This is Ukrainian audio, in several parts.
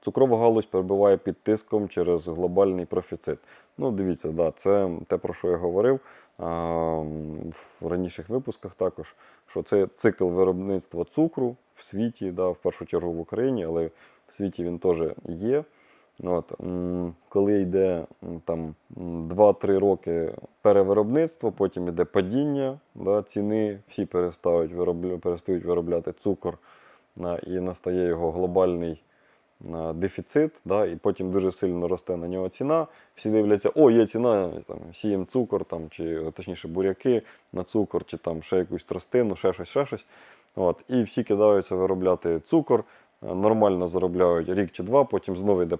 Цукрова галузь перебуває під тиском через глобальний профіцит. Ну, дивіться, да, це те, про що я говорив а, в раніших випусках також, що це цикл виробництва цукру в світі, да, в першу чергу в Україні, але в світі він теж є. От, коли йде там 2-3 роки перевиробництво, потім йде падіння да, ціни, всі перестають виробля, перестають виробляти цукор, і настає його глобальний дефіцит, да, і потім дуже сильно росте на нього ціна. Всі дивляться, о, є ціна, там, сієм цукор, там, чи точніше буряки на цукор, чи там ще якусь тростину, ще щось, ще щось. От, і всі кидаються виробляти цукор, е, нормально заробляють рік чи два, потім знову йде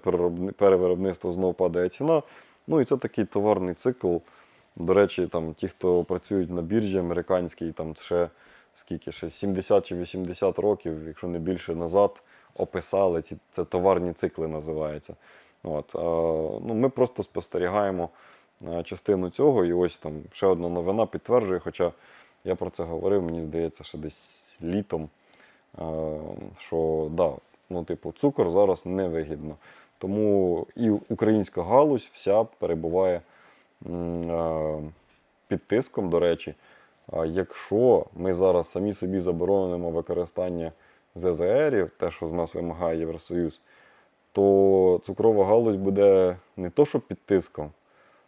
перевиробництво, знову падає ціна. Ну і це такий товарний цикл. До речі, там ті, хто працюють на біржі американській, там ще скільки, ще 70 чи 80 років, якщо не більше назад, описали ці це товарні цикли називаються. От, е, ну, ми просто спостерігаємо е, частину цього, і ось там ще одна новина підтверджує, хоча я про це говорив, мені здається, ще десь літом, е, що да, ну, типу, цукор зараз невигідно. Тому і українська галузь вся перебуває під тиском, до речі. Якщо ми зараз самі собі заборонимо використання ЗЗРів, те, що з нас вимагає Євросоюз, то цукрова галузь буде не то, що під тиском,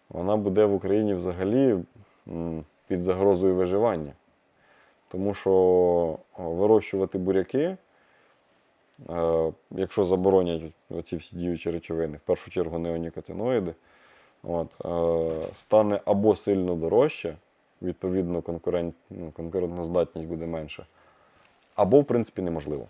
вона буде в Україні взагалі під загрозою виживання. Тому що вирощувати буряки, е, якщо заборонять оці всі діючі речовини, в першу чергу неонікотиноїди, от, е, стане або сильно дорожче, відповідно, конкурент, ну, конкурентноздатність буде менша, або, в принципі, неможливо.